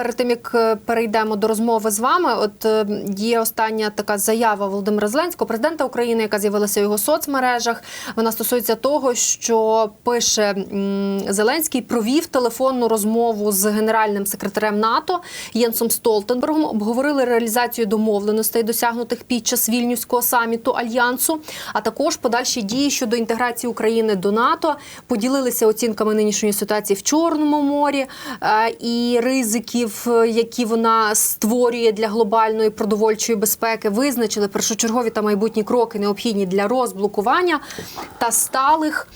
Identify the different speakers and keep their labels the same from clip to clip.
Speaker 1: перед тим як е, перейдемо до розмови з вами, от е, є остання така заява Володимира Зеленського, президента України, яка з'явилася в його соцмережах. Вона стосується того, що пише Зеленський провів телефонну розмову з генеральним секретарем НАТО Єнсом Столтенбергом. Обговорили реалізацію домовленостей, досягнутих під час вільнюського саміту альянсу, а також подальші дії щодо інтеграції України до НАТО. Поділилися оцінками нинішньої ситуації в Чорному морі е, і ризиків, е, які вона створює для глобальної продовольчої безпеки. Визначили першочергові та майбутні кроки, необхідні для розблокування та сталих.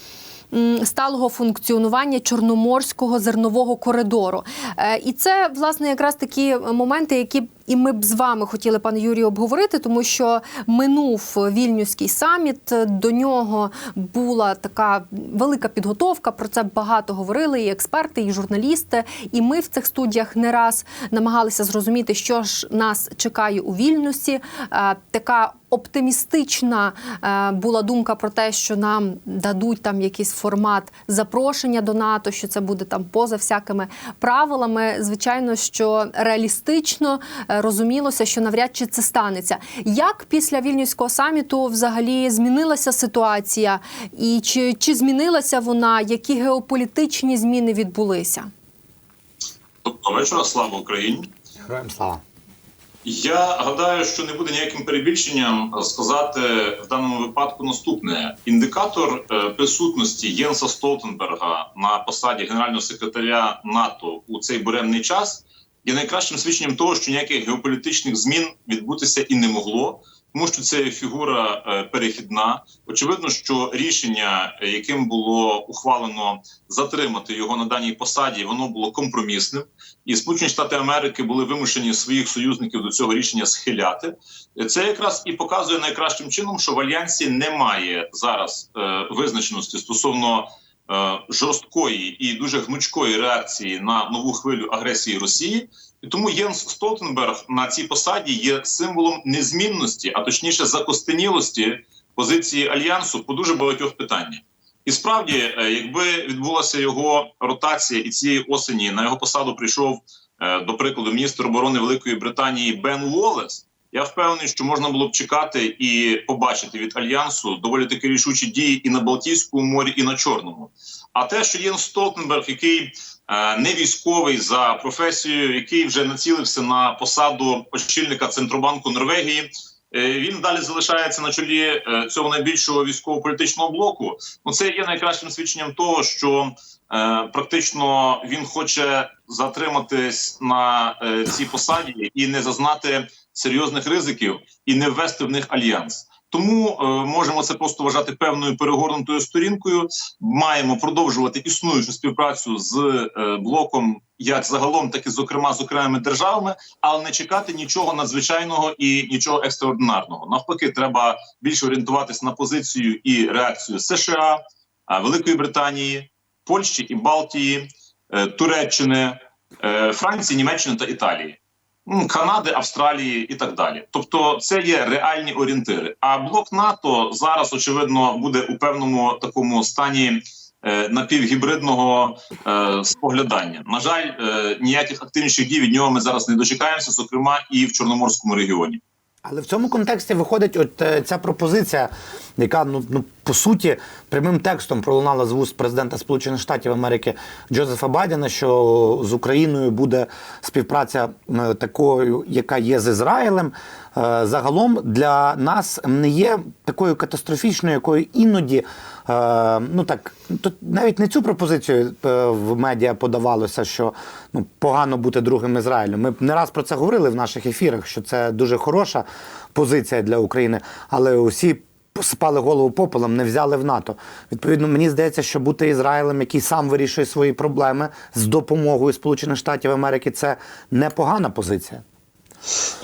Speaker 1: Сталого функціонування чорноморського зернового коридору, Е, і це власне якраз такі моменти, які і ми б з вами хотіли, пане Юрію, обговорити, тому що минув вільнюський саміт. До нього була така велика підготовка. Про це багато говорили і експерти, і журналісти. І ми в цих студіях не раз намагалися зрозуміти, що ж нас чекає у вільнюсі. Е, Така оптимістична е, була думка про те, що нам дадуть там якийсь формат запрошення до НАТО, що це буде там поза всякими правилами. Звичайно, що реалістично е, розумілося, що навряд чи це станеться. Як після вільнюського саміту взагалі змінилася ситуація, і чи, чи змінилася вона? Які геополітичні зміни відбулися?
Speaker 2: Доброго вечора, слава Україні.
Speaker 3: Героям слава.
Speaker 2: Я гадаю, що не буде ніяким перебільшенням сказати в даному випадку наступне: індикатор е, присутності Єнса Столтенберга на посаді генерального секретаря НАТО у цей буремний час є найкращим свідченням того, що ніяких геополітичних змін відбутися і не могло. Тому що це фігура е, перехідна. Очевидно, що рішення, яким було ухвалено затримати його на даній посаді, воно було компромісним, і Сполучені Штати Америки були вимушені своїх союзників до цього рішення схиляти. Це якраз і показує найкращим чином, що в альянсі немає зараз е, визначеності стосовно жорсткої і дуже гнучкої реакції на нову хвилю агресії Росії. І тому Єнс Столтенберг на цій посаді є символом незмінності, а точніше закостенілості позиції альянсу по дуже багатьох питаннях. І справді, е, якби відбулася його ротація, і цієї осені на його посаду прийшов е, до прикладу міністр оборони Великої Британії Бен Уоллес, я впевнений, що можна було б чекати і побачити від альянсу доволі таки рішучі дії і на Балтійському морі, і на Чорному. А те, що Єнс Столтенберг, який е, не військовий за професією, який вже націлився на посаду очільника центробанку Норвегії. е, Він далі залишається на чолі е, цього найбільшого військово-політичного блоку. Ну це є найкращим свідченням того, що е, практично він хоче затриматись на е, цій посаді і не зазнати серйозних ризиків і не ввести в них альянс. Тому е, можемо це просто вважати певною перегорнутою сторінкою. Маємо продовжувати існуючу співпрацю з е, блоком, як загалом, так і зокрема з окремими державами, але не чекати нічого надзвичайного і нічого екстраординарного. Навпаки, треба більше орієнтуватись на позицію і реакцію США, е, Великої Британії, Польщі і Балтії, е, Туреччини, е, Франції, Німеччини та Італії. Канади, Австралії і так далі. Тобто, це є реальні орієнтири. А блок НАТО зараз очевидно буде у певному такому стані е, напівгібридного е, споглядання. На жаль, е, ніяких активніших дій від нього ми зараз не дочекаємося, зокрема і в Чорноморському регіоні.
Speaker 3: Але в цьому контексті виходить от е, ця пропозиція, яка ну, ну по суті прямим текстом пролунала з вуст президента Сполучених Штатів Америки Джозефа Байдена, що з Україною буде співпраця е, такою, яка є з Ізраїлем. Е, Загалом для нас не є такою катастрофічною, якою іноді. е, Ну так, то навіть не цю пропозицію в медіа подавалося, що ну погано бути другим Ізраїлем. Ми не раз про це говорили в наших ефірах, що це дуже хороша позиція для України, але усі спали голову попелом, не взяли в НАТО. Відповідно, мені здається, що бути Ізраїлем, який сам вирішує свої проблеми з допомогою Сполучених Штатів Америки, це непогана позиція.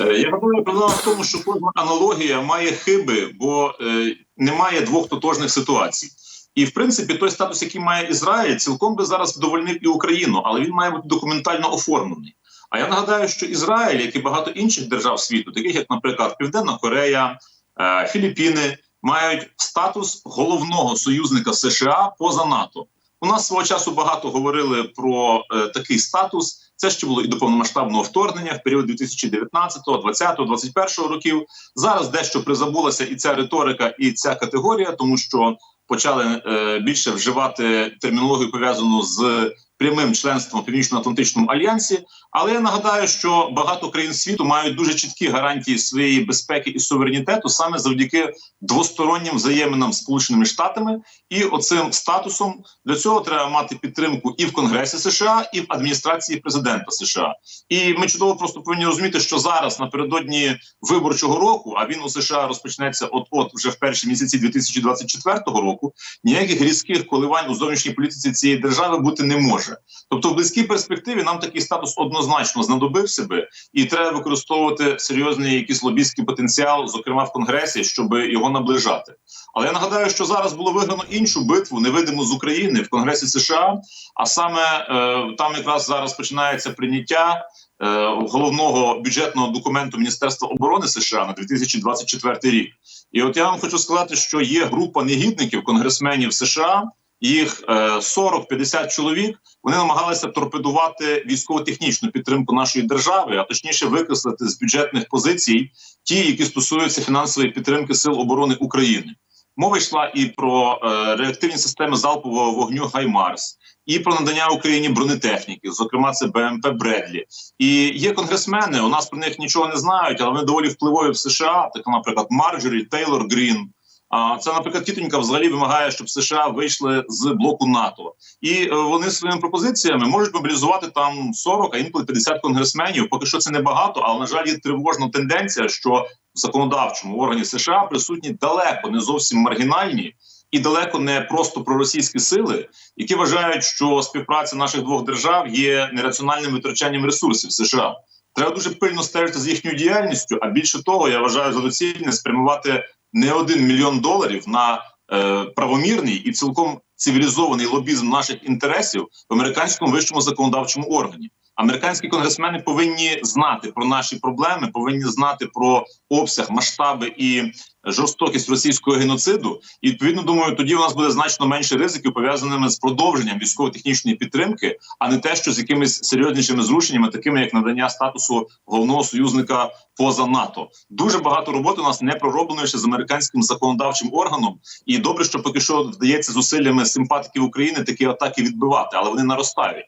Speaker 2: Е, Я гадаю, проблема в тому, що кожна аналогія має хиби, бо е, немає двох тотожних ситуацій. І в принципі, той статус, який має Ізраїль, цілком би зараз вдовольнив і Україну, але він має бути документально оформлений. А я нагадаю, що Ізраїль, як і багато інших держав світу, таких як, наприклад, Південна Корея, е, Філіппіни, мають статус головного союзника США поза НАТО. У нас свого часу багато говорили про е, такий статус. Це ще було і до повномасштабного вторгнення в період 2019, 20, 21 років. Зараз дещо призабулася і ця риторика, і ця категорія, тому що почали е, більше вживати термінологію пов'язану з прямим членством Північно-Атлантичному альянсі. Але я нагадаю, що багато країн світу мають дуже чіткі гарантії своєї безпеки і суверенітету саме завдяки двостороннім взаєминам Сполученими Штатами і оцим статусом для цього треба мати підтримку і в Конгресі США, і в адміністрації президента США. І ми чудово просто повинні розуміти, що зараз напередодні виборчого року, а він у США розпочнеться от от вже в перші місяці 2024 року. Ніяких різких коливань у зовнішній політиці цієї держави бути не може. Тобто, в близькій перспективі нам такий статус однозначно знадобив себе, і треба використовувати серйозний якийсь лобістський потенціал, зокрема в конгресі, щоб його наближати. Але я нагадаю, що зараз було виграно іншу битву, невидиму з України в Конгресі США. А саме е, там якраз зараз починається прийняття е, головного бюджетного документу Міністерства оборони США на 2024 рік. І от я вам хочу сказати, що є група негідників, конгресменів США. Їх е, 40-50 чоловік вони намагалися торпедувати військово-технічну підтримку нашої держави, а точніше викреслити з бюджетних позицій ті, які стосуються фінансової підтримки сил оборони України. Мова йшла і про е, реактивні системи залпового вогню Хаймарс, і про надання Україні бронетехніки, зокрема це БМП Бредлі. І є конгресмени. У нас про них нічого не знають, але вони доволі впливові в США. Так, наприклад, Марджорі Тейлор Грін. А це, наприклад, тітонька взагалі вимагає, щоб США вийшли з блоку НАТО, і е, вони своїми пропозиціями можуть мобілізувати там 40, а інколи 50 конгресменів. Поки що це небагато, але на жаль, є тривожна тенденція, що в законодавчому органі США присутні далеко не зовсім маргінальні і далеко не просто проросійські сили, які вважають, що співпраця наших двох держав є нераціональним витрачанням ресурсів США. Треба дуже пильно стежити з їхньою діяльністю. А більше того, я вважаю за доцільне спрямувати не один мільйон доларів на е, правомірний і цілком цивілізований лобізм наших інтересів в американському вищому законодавчому органі. Американські конгресмени повинні знати про наші проблеми, повинні знати про обсяг, масштаби і жорстокість російського геноциду. І відповідно думаю, тоді у нас буде значно менше ризиків пов'язаними з продовженням військово-технічної підтримки, а не те, що з якимись серйознішими зрушеннями, такими як надання статусу головного союзника поза НАТО. Дуже багато роботи у нас не пророблено ще з американським законодавчим органом. І добре, що поки що вдається зусиллями симпатиків України такі атаки відбивати, але вони наростають.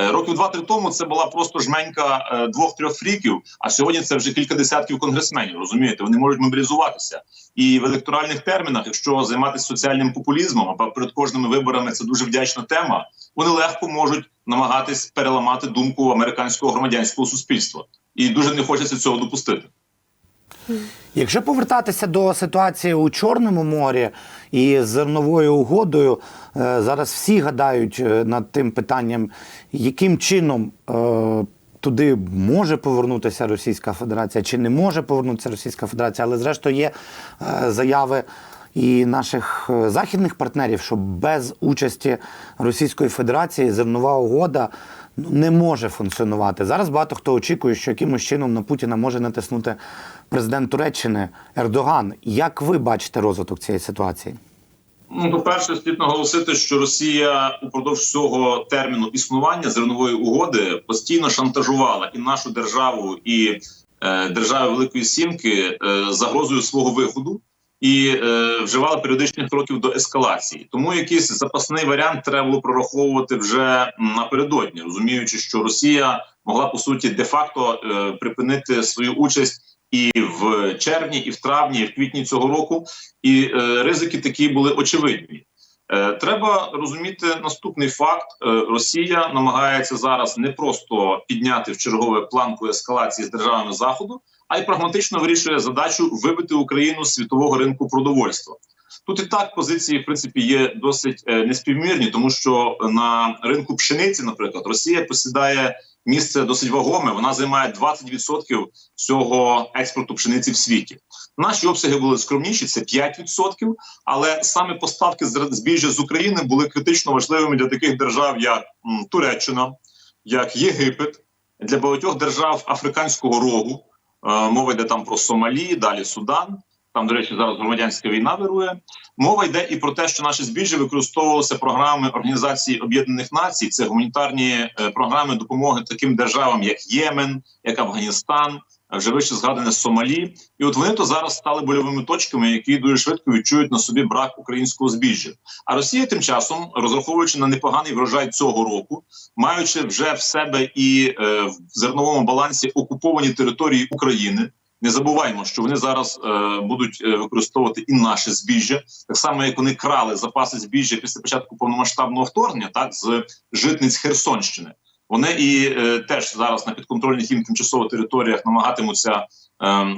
Speaker 2: Е, Років два-три тому це була просто жменька е, двох-трьох фріків. А сьогодні це вже кілька десятків конгресменів. Розумієте, вони можуть мобілізуватися. І в електоральних термінах, якщо займатися соціальним популізмом, або перед кожними виборами це дуже вдячна тема. Вони легко можуть намагатись переламати думку американського громадянського суспільства, і дуже не хочеться цього допустити.
Speaker 3: Якщо повертатися до ситуації у Чорному морі і з зерновою угодою, е, зараз всі гадають е, над тим питанням, яким чином е, туди може повернутися Російська Федерація чи не може повернутися Російська Федерація, але зрештою є заяви. І наших західних партнерів, що без участі Російської Федерації зернова угода ну, не може функціонувати. Зараз багато хто очікує, що якимось чином на Путіна може натиснути президент Туреччини Ердоган. Як ви бачите розвиток цієї ситуації?
Speaker 2: Ну, по-перше, слід наголосити, що Росія упродовж цього терміну існування зернової угоди постійно шантажувала і нашу державу, і е, держави Великої Сімки е, загрозою свого виходу. І е, вживала періодичних кроків до ескалації, тому якийсь запасний варіант треба було прораховувати вже напередодні, розуміючи, що Росія могла по суті де-факто е, припинити свою участь і в червні, і в травні, і в квітні цього року, і е, ризики такі були очевидні. Е, треба розуміти наступний факт: Е, Росія намагається зараз не просто підняти в чергове планку ескалації з державами заходу, а й прагматично вирішує задачу вибити Україну з світового ринку продовольства. Тут і так позиції в принципі є досить е, неспівмірні, тому що на ринку пшениці, наприклад, Росія посідає місце досить вагоме. Вона займає 20% всього експорту пшениці в світі. Наші обсяги були скромніші, це 5%, але саме поставки збіжжя з України були критично важливими для таких держав, як Туреччина, як Єгипет, для багатьох держав Африканського рогу. Е, Мова йде там про Сомалі, далі Судан. Там, до речі, зараз громадянська війна вирує. Мова йде і про те, що наше збіжжя використовувалося програмами Організації Об'єднаних Націй. Це гуманітарні е, програми допомоги таким державам, як Ємен, як Афганістан, е, вже вище згадане Сомалі. І от вони то зараз стали больовими точками, які дуже швидко відчують на собі брак українського збіжжя. А Росія тим часом, розраховуючи на непоганий врожай цього року, маючи вже в себе і е, в зерновому балансі окуповані території України. Не забуваємо, що вони зараз е, будуть е, використовувати і наше збіжжя, так само як вони крали запаси збіжжя після початку повномасштабного вторгнення, так з житниць Херсонщини. Вони і е, теж зараз на підконтрольних їм тимчасово територіях намагатимуться е,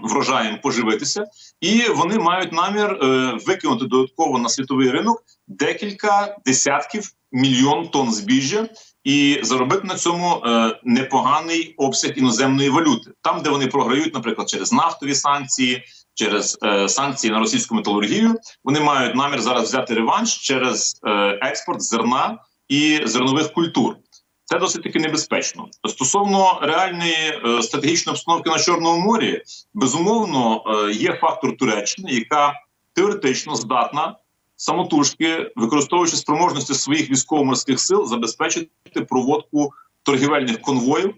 Speaker 2: врожаєм поживитися, і вони мають намір е, викинути додатково на світовий ринок декілька десятків мільйон тонн збіжжя і заробити на цьому е, непоганий обсяг іноземної валюти, там де вони програють, наприклад, через нафтові санкції, через е, санкції на російську металургію. Вони мають намір зараз взяти реванш через е, експорт зерна і зернових культур. Це досить таки небезпечно. Стосовно реальної е, стратегічної обстановки на Чорному морі, безумовно, е, є фактор Туреччини, яка теоретично здатна самотужки, використовуючи спроможності своїх військово-морських сил, забезпечити проводку торгівельних конвоїв,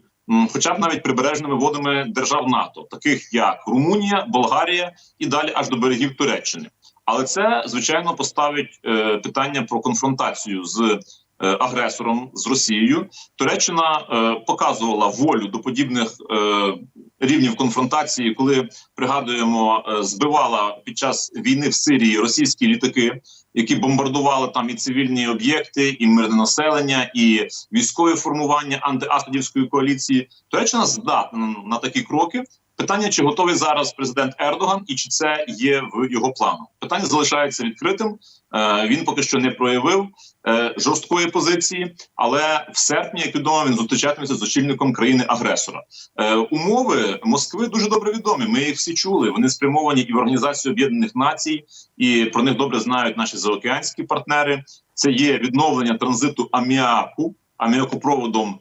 Speaker 2: хоча б навіть прибережними водами держав НАТО, таких як Румунія, Болгарія і далі аж до берегів Туреччини. Але це звичайно поставить е, питання про конфронтацію з агресором з Росією. Туреччина е, показувала волю до подібних е, рівнів конфронтації, коли пригадуємо, е, збивала під час війни в Сирії російські літаки, які бомбардували там і цивільні об'єкти, і мирне населення, і військові формування антиасадівської коаліції. Туреччина здатна на такі кроки. Питання, чи готовий зараз президент Ердоган, і чи це є в його планах? Питання залишається відкритим. Е, він поки що не проявив е, жорсткої позиції, але в серпні, як відомо, він зустрічатиметься з очільником країни-агресора. Е, умови Москви дуже добре відомі. Ми їх всі чули. Вони спрямовані і в Організацію Об'єднаних Націй, і про них добре знають наші заокеанські партнери. Це є відновлення транзиту аміаку, аміакопроводом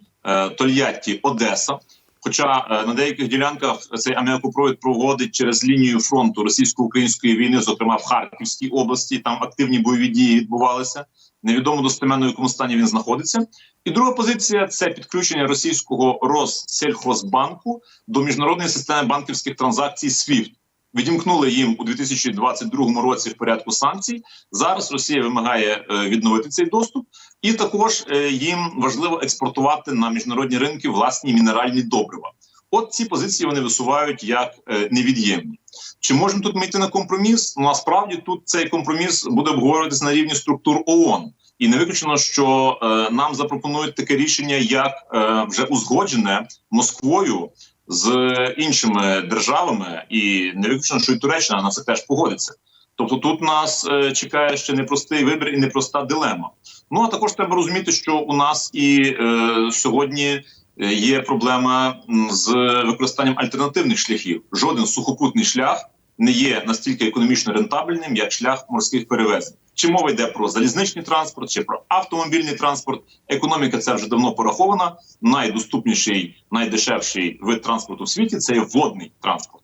Speaker 2: Тольятті Одеса. Хоча е, на деяких ділянках цей аміакопровід проводить через лінію фронту російсько-української війни, зокрема в Харківській області, там активні бойові дії відбувалися. Невідомо достеменно в якому стані він знаходиться. І друга позиція це підключення російського Россельхозбанку до міжнародної системи банківських транзакцій SWIFT. Відімкнули їм у 2022 році в порядку санкцій. Зараз Росія вимагає е, відновити цей доступ, і також е, їм важливо експортувати на міжнародні ринки власні мінеральні добрива. От ці позиції вони висувають як е, невід'ємні. Чи можемо тут ми йти на компроміс? Ну насправді тут цей компроміс буде обговорюватися на рівні структур ООН. І не виключено, що е, нам запропонують таке рішення, як е, вже узгоджене Москвою з іншими державами, і не виключно, що і Туреччина на це теж погодиться. Тобто тут нас е, чекає ще непростий вибір і непроста дилема. Ну а також треба розуміти, що у нас і е, сьогодні е, є проблема з використанням альтернативних шляхів. Жоден сухопутний шлях не є настільки економічно рентабельним, як шлях морських перевезень. Чи мова йде про залізничний транспорт, чи про автомобільний транспорт? Економіка це вже давно порахована. Найдоступніший, найдешевший вид транспорту в світі це є водний транспорт.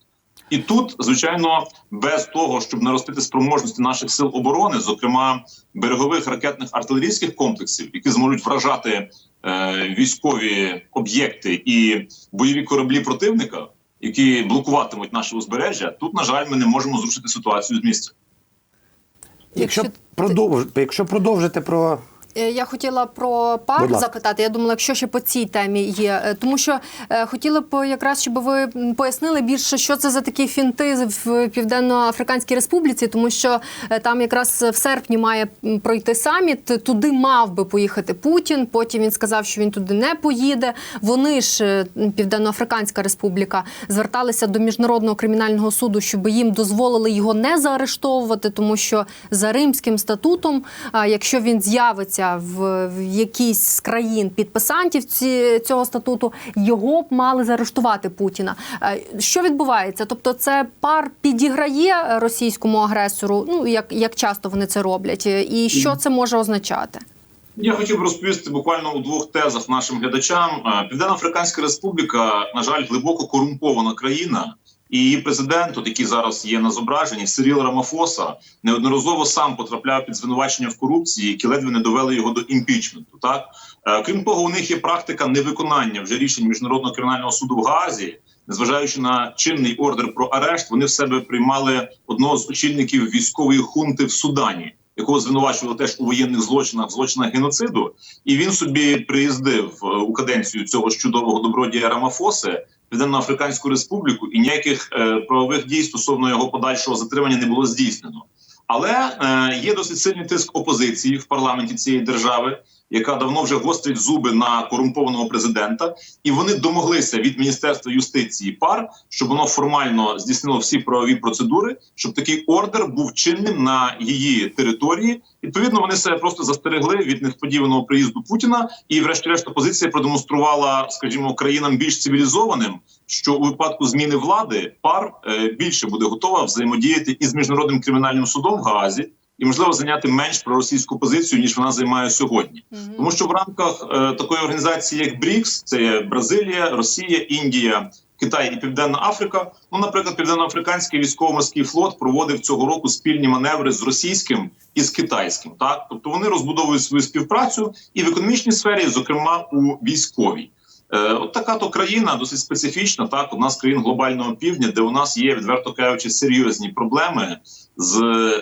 Speaker 2: І тут, звичайно, без того, щоб наростити спроможності наших сил оборони, зокрема берегових ракетних артилерійських комплексів, які зможуть вражати е, військові об'єкти і бойові кораблі противника, які блокуватимуть наше узбережжя, тут на жаль, ми не можемо зрушити ситуацію з місця.
Speaker 3: Якщо,
Speaker 1: Якщо
Speaker 3: продовж... якщо продовжити про
Speaker 1: Я хотіла про пар запитати. Я думала, якщо ще по цій темі є, Е, тому що е, хотіла б якраз, щоб ви пояснили більше, що це за такі фінти в Південно-Африканській Республіці, тому що е, там якраз в серпні має пройти саміт. Туди мав би поїхати Путін. Потім він сказав, що він туди не поїде. Вони ж е, Південно-Африканська Республіка зверталися до міжнародного кримінального суду, щоб їм дозволили його не заарештовувати, тому що за Римським статутом, якщо він з'явиться в, в якійсь з країн підписантів ці, цього статуту, його б мали заарештувати Путіна. Е, Що відбувається? Тобто, це пар підіграє російському агресору. Ну як, як часто вони це роблять, Е, і що це може означати?
Speaker 2: Я хотів розповісти буквально у двох тезах нашим глядачам. Е, Південно-Африканська Республіка, на жаль, глибоко корумпована країна, І її президент, от який зараз є на зображенні, Сиріл Рамафоса, неодноразово сам потрапляв під звинувачення в корупції, які ледве не довели його до імпічменту. Так Е, крім того, у них є практика невиконання вже рішень міжнародного кримінального суду в Гаазі. Незважаючи на чинний ордер про арешт, вони в себе приймали одного з очільників військової хунти в Судані, якого звинувачували теж у воєнних злочинах, злочинах геноциду. І він собі приїздив е, у каденцію цього чудового добродія Рамафоси Південно-Африканську Республіку, і ніяких е, правових дій стосовно його подальшого затримання не було здійснено. Але е, є досить сильний тиск опозиції в парламенті цієї держави, яка давно вже гострить зуби на корумпованого президента, і вони домоглися від міністерства юстиції пар, щоб воно формально здійснило всі правові процедури, щоб такий ордер був чинним на її території. Відповідно, вони себе просто застерегли від несподіваного приїзду Путіна, і, врешті-решт, опозиція продемонструвала, скажімо, країнам більш цивілізованим, що у випадку зміни влади пар е, більше буде готова взаємодіяти із міжнародним кримінальним судом в Гаазі. І можливо зайняти менш проросійську позицію ніж вона займає сьогодні, тому що в рамках е, такої організації, як БРІКС, це є Бразилія, Росія, Індія, Китай і Південна Африка. Ну, наприклад, Південно-Африканський військово-морський флот проводив цього року спільні маневри з російським і з китайським. Так, тобто вони розбудовують свою співпрацю і в економічній сфері, зокрема у військовій. Е, от така то країна досить специфічна. Так, одна з країн глобального півдня, де у нас є відверто кажучи серйозні проблеми з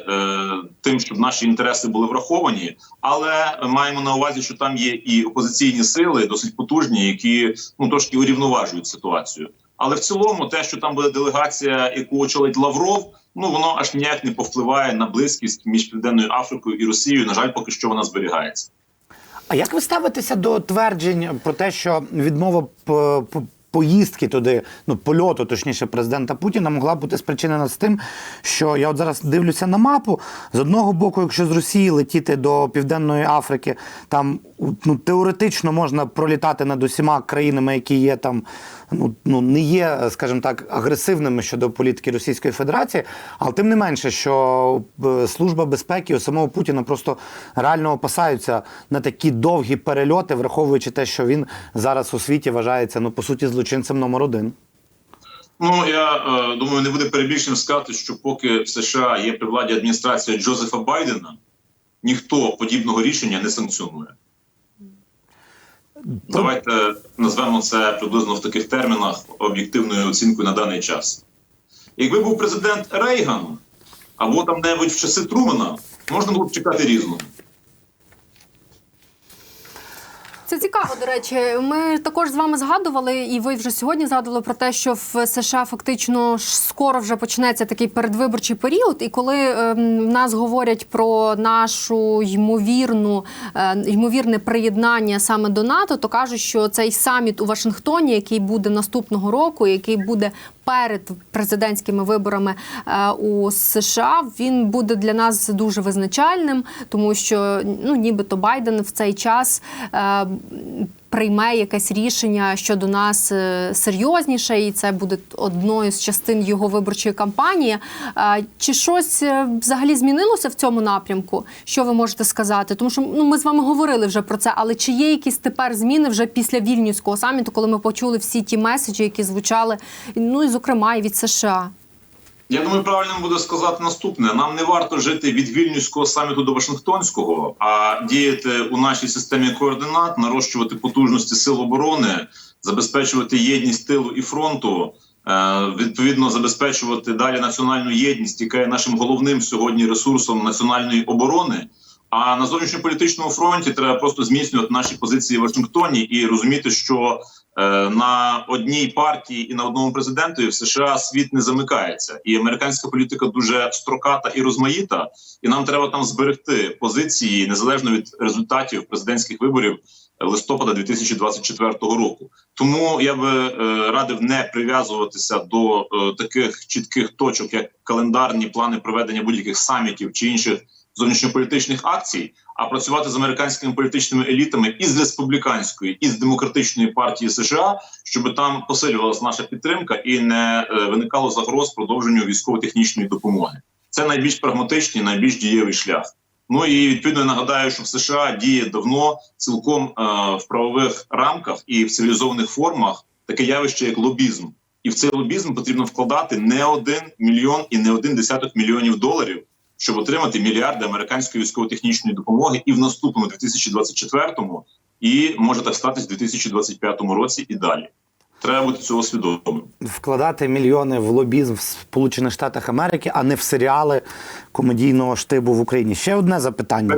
Speaker 2: е, тим, щоб наші інтереси були враховані, але маємо на увазі, що там є і опозиційні сили, досить потужні, які ну трошки урівноважують ситуацію. Але в цілому, те, що там буде делегація, яку очолить Лавров, ну воно аж ніяк не повпливає на близькість між південною Африкою і Росією. На жаль, поки що вона зберігається.
Speaker 3: А як ви ставитеся до тверджень про те, що відмова по, поїздки туди, ну польоту, точніше, президента Путіна могла бути спричинена з тим, що я от зараз дивлюся на мапу. З одного боку, якщо з Росії летіти до Південної Африки, там ну теоретично можна пролітати над усіма країнами, які є там, ну ну не є, скажімо так, агресивними щодо політики Російської Федерації, але тим не менше, що е, служба безпеки у самого Путіна просто реально опасаються на такі довгі перельоти, враховуючи те, що він зараз у світі вважається ну по суті злочинцем номер один.
Speaker 2: Ну я е, думаю, не буде перебільшенням сказати, що поки в США є при владі адміністрація Джозефа Байдена, ніхто подібного рішення не санкціонує. Давайте назвемо це приблизно в таких термінах об'єктивною оцінкою на даний час. Якби був президент Рейган або там небудь в часи Трумана, можна було б чекати різного.
Speaker 1: Це цікаво, до речі. Ми також з вами згадували, і ви вже сьогодні згадували про те, що в США фактично скоро вже почнеться такий передвиборчий період. І коли е, нас говорять про нашу ймовірну е, ймовірне приєднання саме до НАТО, то кажуть, що цей саміт у Вашингтоні, який буде наступного року, який буде перед президентськими виборами е, у США, він буде для нас дуже визначальним, тому що ну нібито Байден в цей час. Прийме якесь рішення щодо нас е, серйозніше, і це буде одною з частин його виборчої кампанії. Чи щось е, взагалі змінилося в цьому напрямку? Що ви можете сказати? Тому що ну ми з вами говорили вже про це, але чи є якісь тепер зміни вже після вільнюського саміту, коли ми почули всі ті меседжі, які звучали, ну і зокрема і від США?
Speaker 2: Я думаю, правильно буде сказати наступне: нам не варто жити від вільнюського саміту до Вашингтонського, а діяти у нашій системі координат, нарощувати потужності сил оборони, забезпечувати єдність тилу і фронту. е, Відповідно, забезпечувати далі національну єдність, яка є нашим головним сьогодні ресурсом національної оборони. А на зовнішньополітичному фронті треба просто зміцнювати наші позиції в Вашингтоні і розуміти, що на одній партії і на одному президентові в США світ не замикається, і американська політика дуже строката і розмаїта, і нам треба там зберегти позиції незалежно від результатів президентських виборів листопада 2024 року. Тому я би е, радив не прив'язуватися до е, таких чітких точок, як календарні плани проведення будь-яких самітів чи інших зовнішньополітичних акцій, а працювати з американськими політичними елітами із республіканської і з демократичної партії США, щоб там посилювалася наша підтримка і не е, виникало загроз продовженню військово-технічної допомоги. Це найбільш прагматичний, найбільш дієвий шлях. Ну і відповідно нагадаю, що в США діє давно цілком е, в правових рамках і в цивілізованих формах таке явище, як лобізм. І в цей лобізм потрібно вкладати не один мільйон і не один десяток мільйонів доларів, щоб отримати мільярди американської військово-технічної допомоги і в наступному 2024-му, і може так статись в 2025 році і далі. Треба бути цього свідомим.
Speaker 3: Вкладати мільйони в лобізм в Сполучених Штатах Америки, а не в серіали комедійного штибу в Україні. Ще одне запитання.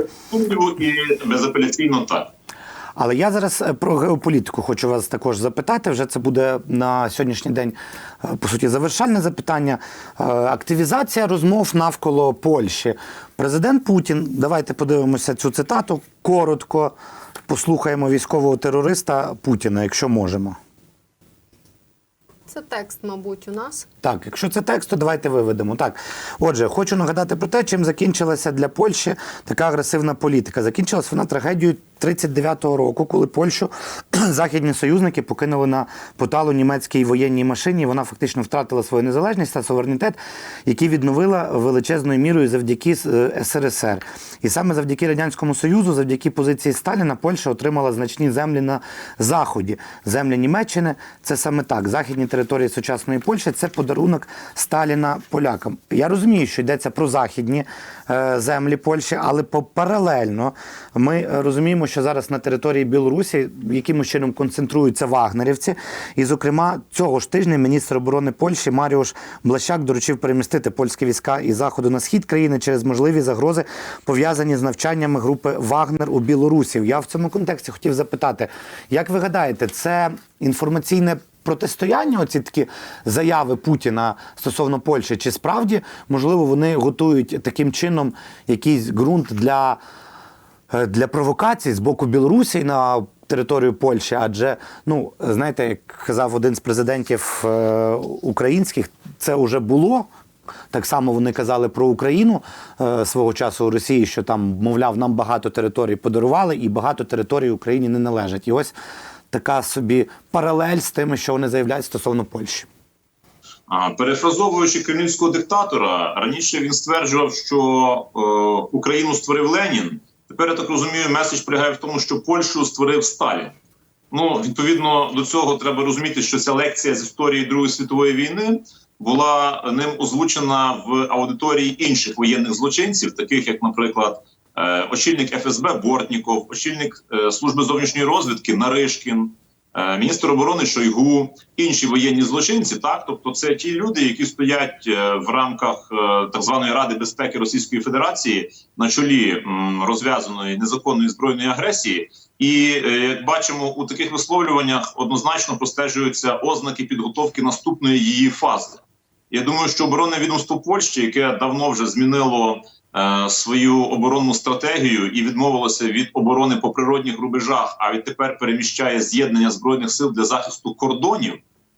Speaker 2: І безапеляційно так.
Speaker 3: Але я зараз е, про геополітику хочу вас також запитати. Вже це буде на сьогоднішній день е, по суті завершальне запитання. Е, Активізація розмов навколо Польщі. Президент Путін. Давайте подивимося цю цитату. Коротко послухаємо військового терориста Путіна, якщо можемо.
Speaker 1: Це текст, мабуть, у нас.
Speaker 3: Так, якщо це текст, то давайте виведемо. Так, отже, хочу нагадати про те, чим закінчилася для Польщі така агресивна політика. Закінчилась вона трагедією 39-го року, коли Польщу західні союзники покинули на поталу німецькій воєнній машині. Вона фактично втратила свою незалежність та суверенітет, який відновила величезною мірою завдяки е, СРСР. І саме завдяки радянському союзу, завдяки позиції Сталіна, Польща отримала значні землі на заході. Землі Німеччини це саме так. Західні території сучасної Польщі це подарунок Сталіна полякам. Я розумію, що йдеться про західні е, землі Польщі, але паралельно ми е, розуміємо, що зараз на території Білорусі якимось чином концентруються вагнерівці. І, зокрема, цього ж тижня міністр оборони Польщі Маріуш Блащак доручив перемістити польські війська із заходу на схід країни через можливі загрози, пов'язані з навчаннями групи Вагнер у Білорусі. Я в цьому контексті хотів запитати, як ви гадаєте, це інформаційне протистояння, оці такі заяви Путіна стосовно Польщі, чи справді можливо вони готують таким чином якийсь ґрунт для, для провокацій з боку Білорусі на територію Польщі? Адже, ну знаєте, як казав один з президентів е, українських, це вже було. Так само вони казали про Україну е, свого часу у Росії, що там, мовляв, нам багато територій подарували, і багато територій Україні не належать. І ось така собі паралель з тими, що вони заявляють стосовно Польщі.
Speaker 2: Перефразовуючи кремлівського диктатора, раніше він стверджував, що е, Україну створив Ленін. Тепер я так розумію, меседж полягає в тому, що Польщу створив Сталін. Ну, відповідно до цього, треба розуміти, що ця лекція з історії Другої світової війни була ним озвучена в аудиторії інших воєнних злочинців, таких як, наприклад, е, очільник ФСБ Бортніков, очільник е, служби зовнішньої розвідки Наришкін, міністр оборони Шойгу, інші воєнні злочинці. Так, тобто, це ті люди, які стоять е, в рамках е, так званої Ради безпеки Російської Федерації на чолі розв'язаної незаконної збройної агресії. І е, як бачимо, у таких висловлюваннях однозначно простежуються ознаки підготовки наступної її фази. Я думаю, що оборонне відомство Польщі, яке давно вже змінило е, свою оборонну стратегію і відмовилося від оборони по природних рубежах, а відтепер переміщає з'єднання збройних сил для захисту кордонів.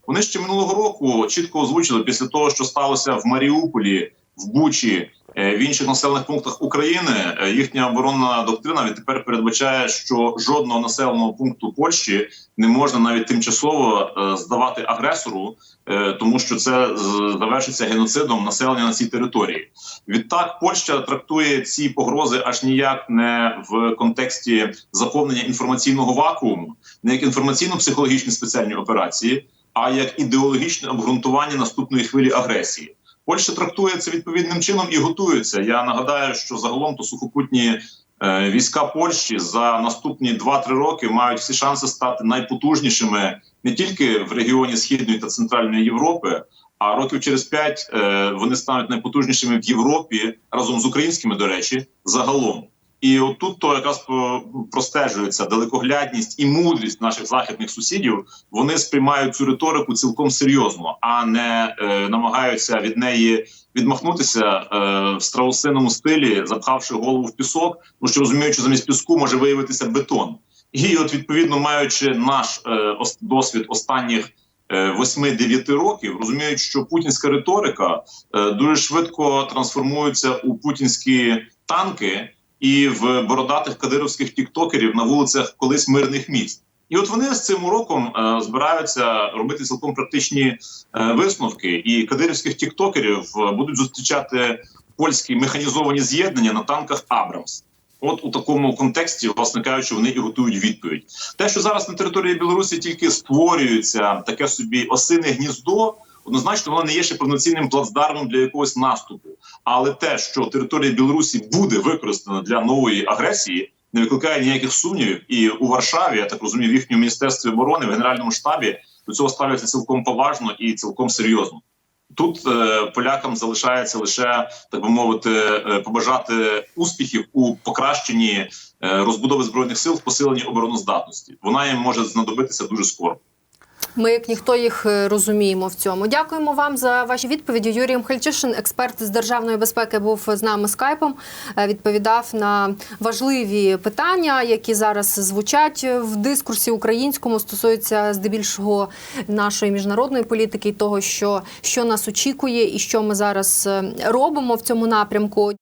Speaker 2: Вони ще минулого року чітко озвучили після того, що сталося в Маріуполі, в Бучі, е, в інших населених пунктах України. е, Їхня оборонна доктрина відтепер передбачає, що жодного населеного пункту Польщі не можна навіть тимчасово е, здавати агресору, е, тому що це завершиться геноцидом населення на цій території. Відтак, Польща трактує ці погрози аж ніяк не в контексті заповнення інформаційного вакууму, не як інформаційно-психологічні спеціальні операції, а як ідеологічне обґрунтування наступної хвилі агресії. Польща трактує це відповідним чином і готується. Я нагадаю, що загалом то сухопутні е, війська Польщі за наступні 2-3 роки мають всі шанси стати найпотужнішими не тільки в регіоні Східної та Центральної Європи, а років через 5 е, вони стануть найпотужнішими в Європі разом з українськими, до речі, загалом. І отут то якраз е, простежується далекоглядність і мудрість наших західних сусідів. Вони сприймають цю риторику цілком серйозно, а не е, намагаються від неї відмахнутися е, в страусиному стилі, запхавши голову в пісок, тому що розуміють, що замість піску може виявитися бетон. І от відповідно маючи наш е, досвід останніх. е, 8-9 років розуміють, що путінська риторика е, дуже швидко трансформується у путінські танки і в бородатих кадировських тіктокерів на вулицях колись мирних міст. І от вони з цим уроком е, збираються робити цілком практичні е, висновки. І кадирівських тіктокерів е, будуть зустрічати польські механізовані з'єднання на танках Абрамс. От у такому контексті, власне кажучи, вони і готують відповідь. Те, що зараз на території Білорусі тільки створюється таке собі осине гніздо. Однозначно, воно не є ще повноцінним плацдармом для якогось наступу. Але те, що територія Білорусі буде використана для нової агресії, не викликає ніяких сумнівів. І у Варшаві, я так розумію, в їхньому міністерстві оборони, в генеральному штабі до цього ставляться цілком поважно і цілком серйозно. Тут е, полякам залишається лише так би мовити, е, побажати успіхів у покращенні е, розбудови збройних сил в посиленні обороноздатності. Вона їм може знадобитися дуже скоро.
Speaker 1: Ми, як ніхто їх е, розуміємо в цьому. Дякуємо вам за ваші відповіді. Юрій Мхальчишин, експерт з державної безпеки, був з нами скайпом. е, Відповідав на важливі питання, які зараз звучать в дискурсі українському, стосуються здебільшого нашої міжнародної політики і того, що, що нас очікує, і що ми зараз е, робимо в цьому напрямку.